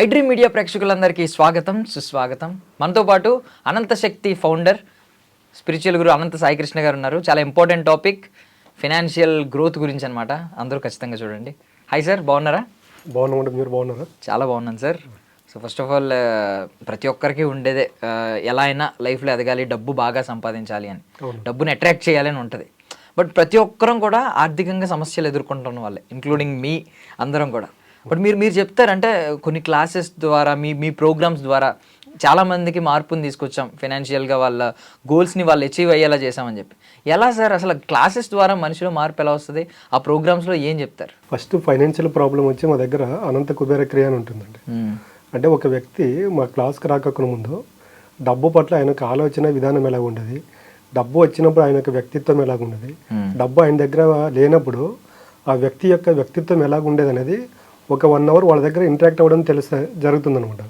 IDream media ప్రేక్షకులందరికీ స్వాగతం సుస్వాగతం. మనతో పాటు Anantha Shakti founder spiritual guru Anantha Saikrishna garu ఉన్నారు. చాలా ఇంపార్టెంట్ టాపిక్ ఫినాన్షియల్ గ్రోత్ గురించి అనమాట అందరూ ఖచ్చితంగా చూడండి. హాయ్ సార్ బాగున్నారా? బాగున్నామంటే మీరు బాగున్నారా? చాలా బాగున్నాను sir. So first of all ప్రతి ఒక్కరికి ఉండేదే ఎలా అయినా లైఫ్లో ఎదగాలి డబ్బు బాగా సంపాదించాలి అని. డబ్బుని అట్రాక్ట్ చేయాలి అని ఉంటుంది. బట్ ప్రతి ఒక్కరం కూడా ఆర్థికంగా సమస్యలు ఎదుర్కొంటున్న వాళ్ళే ఇంక్లూడింగ్ మీ అందరం కూడా. బట్ మీరు మీరు చెప్తారంటే కొన్ని క్లాసెస్ ద్వారా మీ మీ ప్రోగ్రామ్స్ ద్వారా చాలా మందికి మార్పుని తీసుకొచ్చాం. ఫినాన్షియల్గా వాళ్ళ గోల్స్ని వాళ్ళు అచీవ్ అయ్యేలా చేసామని చెప్పి. ఎలా సార్? అసలు క్లాసెస్ ద్వారా మనిషిలో మార్పు ఎలా వస్తుంది? ఆ ప్రోగ్రామ్స్లో ఏం చెప్తారు? ఫస్ట్ ఫైనాన్షియల్ ప్రాబ్లం వచ్చి మా దగ్గర అనంత కుబేర క్రియ అని ఉంటుందండి. అంటే ఒక వ్యక్తి మా క్లాస్కి రాకకుండా ముందు డబ్బు పట్ల ఆయనకు ఆలోచన విధానం ఎలా ఉండేది డబ్బు వచ్చినప్పుడు ఆయన యొక్క వ్యక్తిత్వం ఎలాగ ఉండేది డబ్బు ఆయన దగ్గర లేనప్పుడు ఆ వ్యక్తి యొక్క వ్యక్తిత్వం ఎలాగ ఉండేది అనేది ఒక వన్ అవర్ వాళ్ళ దగ్గర ఇంటరాక్ట్ అవ్వడం తెలుసు జరుగుతుందనమాట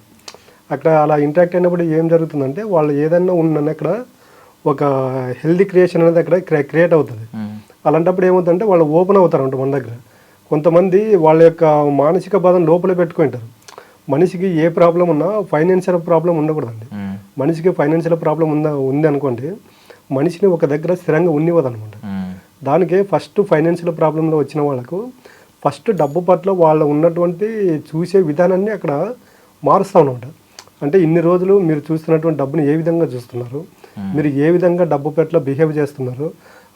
అక్కడ అలా ఇంటరాక్ట్ అయినప్పుడు ఏం జరుగుతుందంటే వాళ్ళు ఏదైనా ఉన్న అక్కడ ఒక హెల్దీ క్రియేషన్ అనేది అక్కడ క్రియేట్ అవుతుంది. అలాంటప్పుడు ఏమవుతుందంటే వాళ్ళు ఓపెన్ అవుతారంట మన దగ్గర. కొంతమంది వాళ్ళ యొక్క మానసిక బాధను లోపల పెట్టుకుంటారు. మనిషికి ఏ ప్రాబ్లం ఉన్నా ఫైనాన్షియల్ ప్రాబ్లం ఉండకూడదండి. మనిషికి ఫైనాన్షియల్ ప్రాబ్లం ఉందా ఉంది అనుకోండి మనిషిని ఒక దగ్గర స్థిరంగా ఉన్నివ్వదు అనమాట దానికి ఫస్ట్ ఫైనాన్షియల్ ప్రాబ్లంలో వచ్చిన వాళ్ళకు ఫస్ట్ డబ్బు పట్ల వాళ్ళు ఉన్నటువంటి చూసే విధానాన్ని అక్కడ మారుస్తూ అనమాట అంటే ఇన్ని రోజులు మీరు చూస్తున్నటువంటి డబ్బుని ఏ విధంగా చూస్తున్నారు? మీరు ఏ విధంగా డబ్బు పట్ల బిహేవ్ చేస్తున్నారు?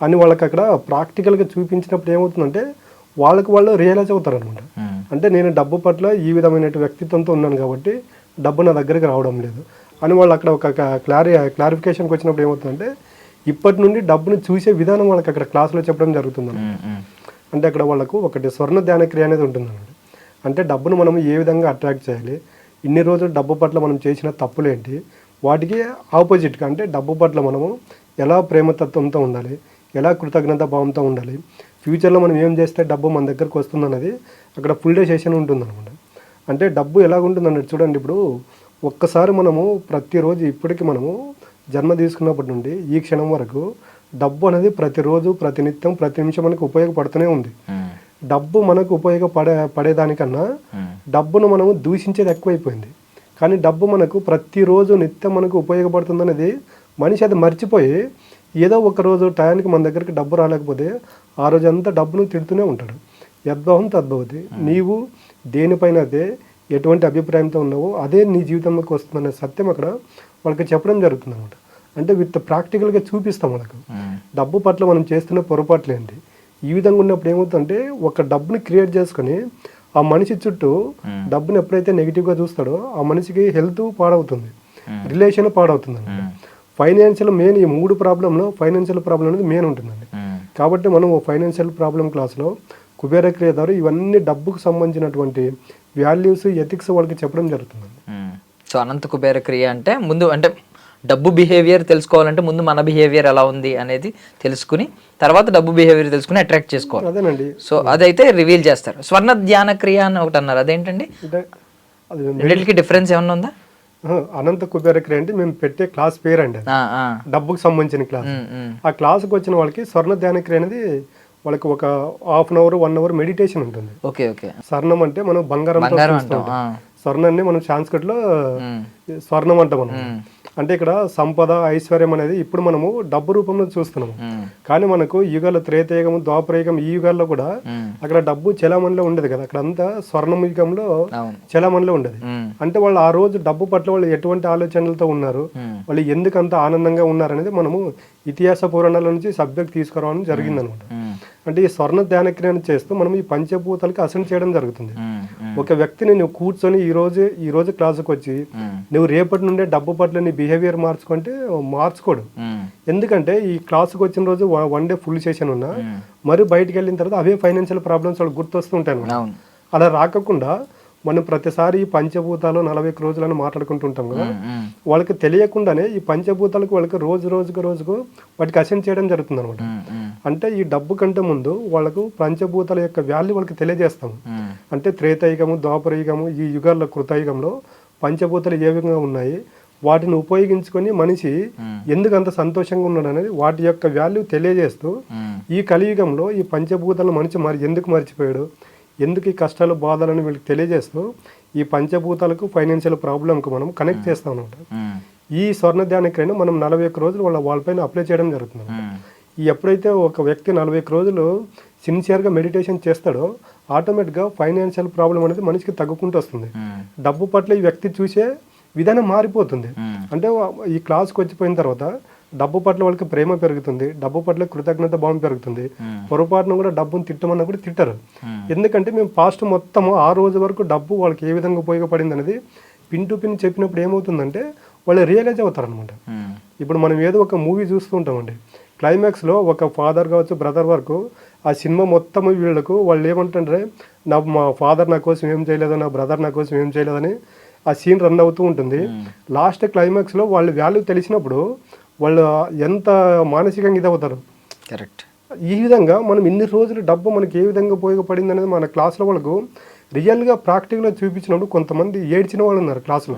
అని వాళ్ళకి అక్కడ ప్రాక్టికల్గా చూపించినప్పుడు ఏమవుతుందంటే వాళ్ళకి వాళ్ళు రియలైజ్ అవుతారు అనమాట అంటే నేను డబ్బు పట్ల ఈ విధమైన వ్యక్తిత్వంతో ఉన్నాను కాబట్టి డబ్బు నా దగ్గరికి రావడం లేదు. అని వాళ్ళు అక్కడ ఒక క్లారి క్లారిఫికేషన్కి వచ్చినప్పుడు ఏమవుతుందంటే ఇప్పటి నుండి డబ్బుని చూసే విధానం వాళ్ళకి అక్కడ క్లాస్లో చెప్పడం జరుగుతుంది అంటే అక్కడ వాళ్ళకు ఒకటి స్వర్ణ ధ్యాన క్రియ అనేది ఉంటుందన్నమాట. అంటే డబ్బును మనం ఏ విధంగా అట్రాక్ట్ చేయాలి ఇన్ని రోజులు డబ్బు పట్ల మనం చేసిన తప్పులేంటి వాటికి ఆపోజిట్గా అంటే డబ్బు పట్ల మనము ఎలా ప్రేమతత్వంతో ఉండాలి ఎలా కృతజ్ఞత భావంతో ఉండాలి ఫ్యూచర్లో మనం ఏం చేస్తే డబ్బు మన దగ్గరకు వస్తుందన్నది అక్కడ ఫుల్ డే సెషన్ ఉంటుందన్నమాట. అంటే డబ్బు ఎలా ఉంటుందన్నట్టు చూడండి ఇప్పుడు ఒక్కసారి మనము ప్రతిరోజు ఇప్పటికి మనము జన్మ తీసుకున్నప్పటి నుండి ఈ క్షణం వరకు డబ్బు అనేది ప్రతిరోజు ప్రతినిత్యం ప్రతి నిమిషం మనకు ఉపయోగపడుతూనే ఉంది. డబ్బు మనకు ఉపయోగపడే పడేదానికన్నా డబ్బును మనము దూషించేది ఎక్కువైపోయింది. కానీ డబ్బు మనకు ప్రతిరోజు నిత్యం మనకు ఉపయోగపడుతుంది అనేది మనిషి అది మర్చిపోయి ఏదో ఒక రోజు టయానికి మన దగ్గరికి డబ్బు రాలేకపోతే ఆ రోజు అంతా డబ్బును తిడుతూనే ఉంటాడు. యద్భవం తద్భవతి. నీవు దేనిపైన అయితే ఎటువంటి అభిప్రాయంతో ఉన్నావో అదే నీ జీవితంలోకి వస్తుందనే సత్యం అక్కడ వాళ్ళకి చెప్పడం జరుగుతుంది అనమాట అంటే విత్ ప్రాక్టికల్గా చూపిస్తాం మనకు డబ్బు పట్ల మనం చేస్తున్న పొరపాట్లు ఏంటి? ఈ విధంగా ఉన్నప్పుడు ఏమవుతుందంటే ఒక డబ్బుని క్రియేట్ చేసుకొని ఆ మనిషి చుట్టూ డబ్బుని ఎప్పుడైతే నెగిటివ్గా చూస్తాడో ఆ మనిషికి హెల్త్ పాడవుతుంది. రిలేషన్ పాడవుతుంది అనమాట ఫైనాన్షియల్ మెయిన్ ఈ మూడు ప్రాబ్లంలో ఫైనాన్షియల్ ప్రాబ్లం అనేది మెయిన్ ఉంటుందండి. కాబట్టి మనం ఫైనాన్షియల్ ప్రాబ్లం క్లాస్లో కుబేర క్రియ ద్వారా ఇవన్నీ డబ్బుకు సంబంధించినటువంటి వాల్యూస్ ఎథిక్స్ వాళ్ళకి చెప్పడం జరుగుతుందండి. సో అనంత కుబేర క్రియ అంటే ముందు అంటే డబ్బు బిహేవియర్ తెలుసుకోవాలంటే ముందు మన బిహేవియర్ ఎలా ఉంది అనేది తెలుసుకుని తర్వాత డబ్బు బిహేవియర్ తెలుసుకుని అట్రాక్ట్ చేసుకోవాలి. అదేనండి. సో అదైతే రివీల్ చేస్తారు. స్వర్ణ ధ్యాన క్రియ అని ఒకటి అన్నారు. అదేంటండి? రెండింటికి డిఫరెన్స్ ఏమన్నా ఉందా? అనంత కుబేర క్రియ అంటే మేము పెట్టే క్లాస్ పేరు అండి. డబ్బుకు సంబంధించిన క్లాస్. ఆ క్లాస్కి వచ్చిన వాళ్ళకి స్వర్ణ ధ్యాన క్రియ అనేది వాళ్ళకి ఒక half an hour one hour meditation ఉంటుంది. Okay okay. స్వర్ణం అంటే మనం బంగారం. స్వర్ణాన్ని మనం సాంస్క్రిట్లో ఉమ్. స్వర్ణం అంటాం మనం. అంటే ఇక్కడ సంపద ఐశ్వర్యం అనేది ఇప్పుడు మనము డబ్బు రూపంలో చూస్తున్నాము. కానీ మనకు యుగాల త్రేతయుగం ద్వాపరయుగం ఈ యుగాల్లో కూడా. అక్కడ డబ్బు చలామణిలో ఉండేది కదా. అక్కడ అంతా స్వర్ణం యుగంలో చలామణిలో ఉండేది. అంటే వాళ్ళు ఆ రోజు డబ్బు పట్ల వాళ్ళు ఎటువంటి ఆలోచనలతో ఉన్నారు. వాళ్ళు ఎందుకు అంత ఆనందంగా ఉన్నారు అనేది మనము ఇతిహాస పురాణాల నుంచి సబ్జెక్ట్ తీసుకురావడం జరిగింది అనమాట అంటే ఈ స్వర్ణ ధ్యాన క్రియను చేస్తూ మనం ఈ పంచభూతాలకి అసెంట్ చేయడం జరుగుతుంది. ఒక వ్యక్తిని నువ్వు కూర్చొని ఈ రోజు ఈ రోజు క్లాసుకు వచ్చి నువ్వు రేపటి నుండే డబ్బు పట్ల నీ బిహేవియర్ మార్చుకుంటే మార్చుకోడు. ఎందుకంటే ఈ క్లాసుకు వచ్చిన రోజు వన్ డే ఫుల్ సెషన్ ఉన్నా. మరి బయటికి వెళ్ళిన తర్వాత అవే ఫైనాన్షియల్ ప్రాబ్లమ్స్ వాళ్ళు గుర్తొస్తూ ఉంటాయి అన్నమాట. అవును. అలా రాకుండా మనం ప్రతిసారి ఈ పంచభూతాలు నలభై రోజులను మాట్లాడుకుంటుంటాం కదా. వాళ్ళకి తెలియకుండానే ఈ పంచభూతాలకు వాళ్ళకి రోజు రోజుకు రోజుకు వాటికి అసెంట్ చేయడం జరుగుతుంది అనమాట అంటే ఈ డబ్బు కంటే ముందు వాళ్ళకు పంచభూతాల యొక్క వాల్యూ వాళ్ళకి తెలియజేస్తాము అంటే త్రేతయుగము ద్వాపరయుగము ఈ యుగాల్లో కృతయుగంలో పంచభూతాలు ఏ విధంగా ఉన్నాయి వాటిని ఉపయోగించుకొని మనిషి ఎందుకు అంత సంతోషంగా ఉన్నాడు అనేది వాటి యొక్క వాల్యూ తెలియజేస్తూ ఈ కలియుగంలో ఈ పంచభూతాలను మనిషి మరి ఎందుకు మర్చిపోయాడు ఎందుకు ఈ కష్టాలు బాధలను వీళ్ళకి తెలియజేస్తూ ఈ పంచభూతాలకు ఫైనాన్షియల్ ప్రాబ్లంకు మనం కనెక్ట్ చేస్తాం అనమాట ఈ స్వర్ణ ధ్యాన క్రియను మనం నలభై ఒక్క రోజులు వాళ్ళ వాళ్ళపైన అప్లై చేయడం జరుగుతుంది ఈ ఎప్పుడైతే ఒక వ్యక్తి నలభై ఒక్క రోజులు సిన్సియర్గా మెడిటేషన్ చేస్తాడో ఆటోమేటిక్గా ఫైనాన్షియల్ ప్రాబ్లం అనేది మనిషికి తగ్గుకుంటూ వస్తుంది. డబ్బు పట్ల ఈ వ్యక్తి చూసే విధానం మారిపోతుంది. అంటే ఈ క్లాస్కి వచ్చిపోయిన తర్వాత డబ్బు పట్ల వాళ్ళకి ప్రేమ పెరుగుతుంది డబ్బు పట్ల కృతజ్ఞత భావం పెరుగుతుంది. పొరపాటున కూడా డబ్బును తిట్టమన్నా కూడా తిట్టరు. ఎందుకంటే మేము పాస్ట్ మొత్తం ఆ రోజు వరకు డబ్బు వాళ్ళకి ఏ విధంగా ఉపయోగపడింది అనేది పిన్ టు పిన్ చెప్పినప్పుడు ఏమవుతుందంటే వాళ్ళు రియలైజ్ అవుతారు అనమాట ఇప్పుడు మనం ఏదో ఒక మూవీ చూస్తూ ఉంటామండి. క్లైమాక్స్లో ఒక ఫాదర్ కావచ్చు బ్రదర్ వరకు ఆ సినిమా మొత్తం వీళ్ళకు వాళ్ళు ఏమంటారంటే నా మా ఫాదర్ నా కోసం ఏం చేయలేదు నా బ్రదర్ నా కోసం ఏం చేయలేదని ఆ సీన్ రన్ అవుతూ ఉంటుంది. లాస్ట్ క్లైమాక్స్లో వాళ్ళు వాల్యూ తెలిసినప్పుడు వాళ్ళు ఎంత మానసికంగా ఇదవుతారు? కరెక్ట్. ఈ విధంగా మనం ఇన్ని రోజులు డబ్బు మనకి ఏ విధంగా ఉపయోగపడింది అనేది మన క్లాస్లో వాళ్ళకు రియల్గా ప్రాక్టికల్గా చూపించినప్పుడు కొంతమంది ఏడ్చిన వాళ్ళు ఉన్నారు క్లాస్లో.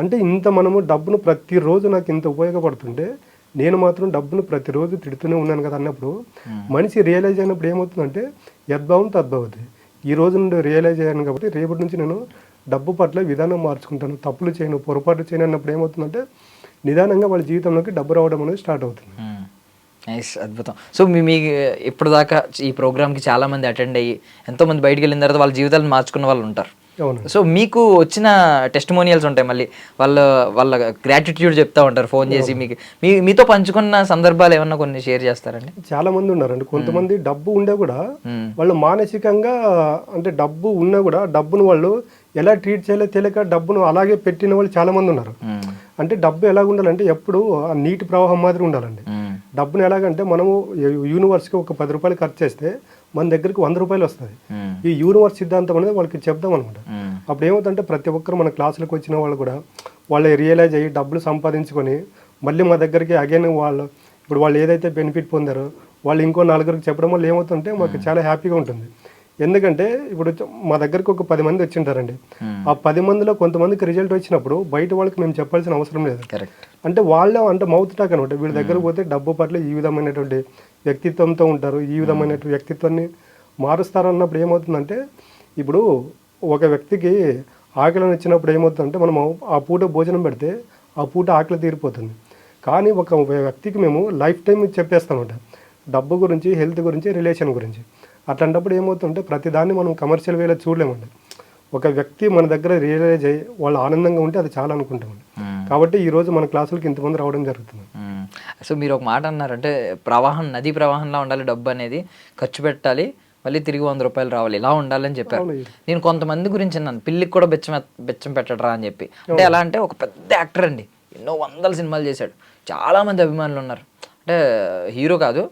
అంటే ఇంత మనము డబ్బును ప్రతిరోజు నాకు ఇంత ఉపయోగపడుతుంటే నేను మాత్రం డబ్బును ప్రతిరోజు తిడుతూనే ఉన్నాను కదా అన్నప్పుడు మనిషి రియలైజ్ అయినప్పుడు ఏమవుతుందంటే యద్భావం తద్భవతి ఈ రోజు నుండి రియలైజ్ అయ్యాను కాబట్టి రేపటి నుంచి నేను డబ్బు పట్ల విధానం మార్చుకుంటాను తప్పులు చేయను పొరపాటు చేయను అన్నప్పుడు ఏమవుతుందంటే నిదానంగా వాళ్ళ జీవితంలోకి డబ్బు రావడం అనేది స్టార్ట్ అవుతుంది. నైస్ అద్భుతం. సో మీ మీ ఇప్పుడు దాకా ఈ ప్రోగ్రామ్కి చాలా మంది అటెండ్ అయ్యి ఎంతో మంది బయటికి వెళ్ళిన తర్వాత వాళ్ళ జీవితాలను మార్చుకున్న వాళ్ళు ఉంటారు. అవును సో మీకు వచ్చిన టెస్టిమోనియల్స్ ఉంటాయి మళ్ళీ. వాళ్ళ వాళ్ళ గ్రాటిట్యూడ్ చెప్తా ఉంటారు ఫోన్ చేసి మీకు. మీ మీతో పంచుకున్న సందర్భాలు ఏమన్నా కొన్ని షేర్ చేస్తారండి? చాలా మంది ఉన్నారండి. కొంతమంది డబ్బు ఉండే కూడా మ్మ్. వాళ్ళు మానసికంగా అంటే డబ్బు ఉన్నా కూడా డబ్బును వాళ్ళు ఎలా ట్రీట్ చేయాలో తెలియక డబ్బును అలాగే పెట్టిన వాళ్ళు చాలా మంది ఉన్నారు. అంటే డబ్బు ఎలా ఉండాలంటే ఎప్పుడు ఆ నీటి ప్రవాహం మాదిరి ఉండాలండి. డబ్బును ఎలాగంటే మనము యూనివర్స్కి ఒక పది రూపాయలు ఖర్చు చేస్తే మన దగ్గరికి వంద రూపాయలు వస్తుంది. ఈ యూనివర్స్ సిద్ధాంతం అనేది వాళ్ళకి చెప్దాం అనమాట. అప్పుడు ఏమవుతుందంటే ప్రతి ఒక్కరు మన క్లాసులకు వచ్చిన వాళ్ళు కూడా వాళ్ళు రియలైజ్ అయ్యి డబ్బులు సంపాదించుకొని మళ్ళీ మా దగ్గరికి అగైన్ వాళ్ళు ఇప్పుడు వాళ్ళు ఏదైతే బెనిఫిట్ పొందారో వాళ్ళు ఇంకో నలుగురికి చెప్పడం వల్ల ఏమవుతుందంటే మాకు చాలా హ్యాపీగా ఉంటుంది ఎందుకంటే ఇప్పుడు మా దగ్గరికి ఒక పది మంది వచ్చింటారండి. ఆ పది మందిలో కొంతమందికి రిజల్ట్ వచ్చినప్పుడు బయట వాళ్ళకి మేము చెప్పాల్సిన అవసరం లేదు. అంటే వాళ్ళే అంటే మౌత్ టాక్ అనమాట. వీళ్ళ దగ్గర పోతే డబ్బు పట్ల ఈ విధమైనటువంటి వ్యక్తిత్వంతో ఉంటారు. ఈ విధమైనటువంటి వ్యక్తిత్వాన్ని మారుస్తారు అన్నప్పుడు ఏమవుతుందంటే ఇప్పుడు ఒక వ్యక్తికి ఆకలి వచ్చినప్పుడు ఏమవుతుందంటే మనం ఆ పూట భోజనం పెడితే ఆ పూట ఆకలి తీరిపోతుంది. కానీ ఒక వ్యక్తికి మేము లైఫ్ టైం చెప్పేస్తామంట డబ్బు గురించి హెల్త్ గురించి రిలేషన్ గురించి. అట్లాంటప్పుడు ఏమవుతుందంటే ప్రతిదాన్ని మనం కమర్షియల్ వేలో చూడలేమండి. ఒక వ్యక్తి మన దగ్గర రియలైజ్ అయ్యి వాళ్ళు ఆనందంగా ఉంటే అది చాలా అనుకుంటామండి. కాబట్టి ఈ రోజు మన క్లాసులకి ఇంతమంది రావడం జరుగుతుంది. సో మీరు ఒక మాట అన్నారంటే ప్రవాహం నది ప్రవాహంలో ఉండాలి డబ్బు అనేది ఖర్చు పెట్టాలి మళ్ళీ తిరిగి వంద రూపాయలు రావాలి ఇలా ఉండాలని చెప్పారు. నేను కొంతమంది గురించి అన్నాను పిల్లికి కూడా బెచ్చం బెచ్చం పెట్టడరా అని చెప్పి. అంటే ఎలా అంటే ఒక పెద్ద యాక్టర్ అండి ఎన్నో వందల సినిమాలు చేశాడు. చాలా మంది అభిమానులు ఉన్నారు. అంటే హీరో కాదు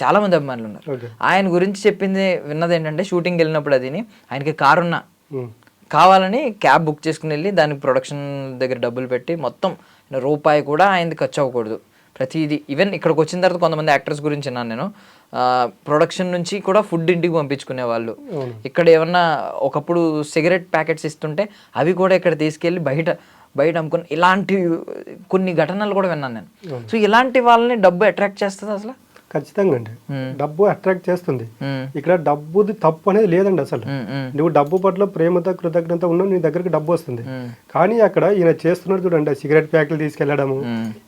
చాలా మంది అభిమానులు ఉన్నారు. ఆయన గురించి చెప్పింది విన్నది ఏంటంటే షూటింగ్ వెళ్ళినప్పుడు అదిని ఆయనకి కారు ఉన్నా. కావాలని క్యాబ్ బుక్ చేసుకుని వెళ్ళి దానికి ప్రొడక్షన్ దగ్గర డబ్బులు పెట్టి మొత్తం రూపాయి కూడా ఆయనది ఖర్చు అవ్వకూడదు. ప్రతిదీ. ఈవెన్ ఇక్కడికి వచ్చిన తర్వాత కొంతమంది యాక్టర్స్ గురించి విన్నాను నేను. ప్రొడక్షన్ నుంచి కూడా ఫుడ్ ఇంటికి పంపించుకునే వాళ్ళు. ఇక్కడ ఏమన్నా ఒకప్పుడు సిగరెట్ ప్యాకెట్స్ ఇస్తుంటే అవి కూడా ఇక్కడ తీసుకెళ్ళి బయట బయట అమ్ముకుని ఇలాంటి కొన్ని ఘటనలు కూడా విన్నాను నేను. సో ఇలాంటి వాళ్ళని డబ్బు అట్రాక్ట్ చేస్తుంది అసలు? ఖచ్చితంగా అండి. డబ్బు అట్రాక్ట్ చేస్తుంది. ఇక్కడ డబ్బుది తప్పు అనేది లేదండి అసలు. నువ్వు డబ్బు పట్ల ప్రేమతో కృతజ్ఞత ఉన్నావు నీ దగ్గరికి డబ్బు వస్తుంది. కానీ అక్కడ ఈయన చేస్తున్నాడు చూడండి సిగరెట్ ప్యాకెట్లు తీసుకెళ్ళడము.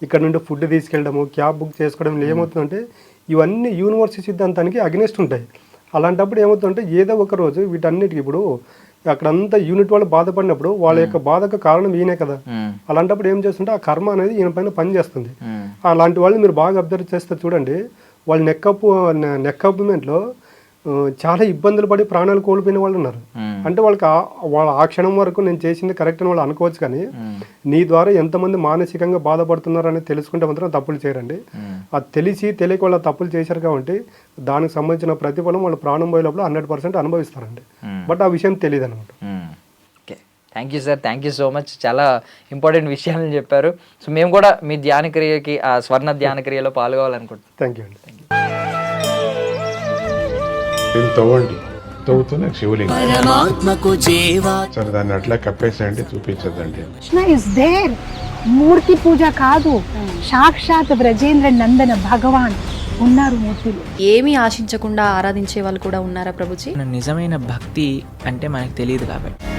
ఇక్కడ నుండి ఫుడ్ తీసుకెళ్ళడము క్యాబ్ బుక్ చేసుకోవడం ఏమవుతుందంటే ఇవన్నీ యూనివర్సిటీ సిద్ధాంతానికి అగ్నెస్ట్ ఉంటాయి. అలాంటప్పుడు ఏమవుతుందంటే ఏదో ఒక రోజు వీటన్నిటికి ఇప్పుడు అక్కడంతా యూనిట్ వాళ్ళు బాధపడినప్పుడు వాళ్ళ యొక్క బాధకు కారణం ఈయనే కదా. అలాంటప్పుడు ఏం చేస్తుంటే ఆ కర్మ అనేది ఈయన పైన పని చేస్తుంది మ్మ్, అలాంటి వాళ్ళు మీరు బాగా అబ్జర్వ్ చేస్తే చూడండి వాళ్ళు నెక్కప్పు నెక్ మూమెంట్లో చాలా ఇబ్బందులు పడి ప్రాణాలు కోల్పోయిన వాళ్ళు ఉన్నారు. అంటే వాళ్ళకి వాళ్ళ ఆ క్షణం వరకు నేను చేసింది కరెక్ట్ అని వాళ్ళు అనుకోవచ్చు కానీ నీ ద్వారా ఎంతమంది మానసికంగా బాధపడుతున్నారు అనేది తెలుసుకుంటే మాత్రం తప్పులు చేయరండి. అది తెలిసి తెలియక వాళ్ళ తప్పులు చేశారు కాబట్టి దానికి సంబంధించిన ప్రతిఫలం వాళ్ళు ప్రాణం పోయే లోపల హండ్రెడ్ పర్సెంట్ అనుభవిస్తారండి. బట్ ఆ విషయం తెలియదు అనమాట thank you sir thank you so much చాలా ఇంపార్టెంట్ విషయాలను చెప్పారు. సో మేము కూడా మీ ధ్యాన క్రియకి ఆ స్వర్ణ ధ్యాన క్రియలో పాల్గొవాలనుకుంటున్నాం. థ్యాంక్ యూ అండి. తవ్వండి. తవ్వుతూనే శివలింగం. పరమాత్మకు జీవా. సరే దాన్ని అట్లా కప్పేసేయండి చూపించదండి కృష్ణ ఇస్ దేర్ మూర్తి పూజ కాదు. సాక్షాత్ బ్రజేంద్ర నందన భగవాన్ ఉన్నారు మూర్తిలో. ఏమీ ఆశించకుండా ఆరాధించే వాళ్ళు కూడా ఉన్నారా ప్రభుజీ? నిజమైన భక్తి అంటే మనకు తెలియదు కాబట్టి.